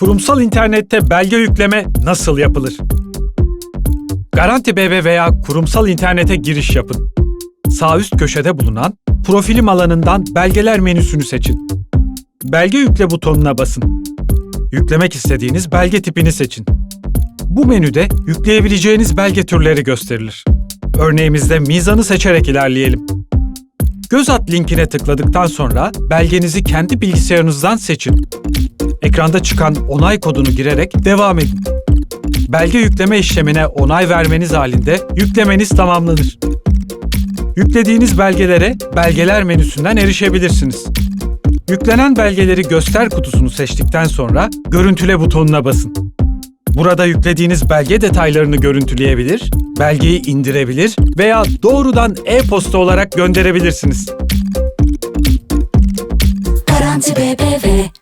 Kurumsal internette belge yükleme nasıl yapılır? Garanti BB veya kurumsal internete giriş yapın. Sağ üst köşede bulunan Profilim alanından Belgeler menüsünü seçin. Belge yükle butonuna basın. Yüklemek istediğiniz belge tipini seçin. Bu menüde yükleyebileceğiniz belge türleri gösterilir. Örneğimizde mizanı seçerek ilerleyelim. Göz at linkine tıkladıktan sonra belgenizi kendi bilgisayarınızdan seçin. Ekranda çıkan onay kodunu girerek devam edin. Belge yükleme işlemine onay vermeniz halinde yüklemeniz tamamlanır. Yüklediğiniz belgelere Belgeler menüsünden erişebilirsiniz. Yüklenen belgeleri göster kutusunu seçtikten sonra Görüntüle butonuna basın. Burada yüklediğiniz belge detaylarını görüntüleyebilir, belgeyi indirebilir veya doğrudan e-posta olarak gönderebilirsiniz. Garanti BBV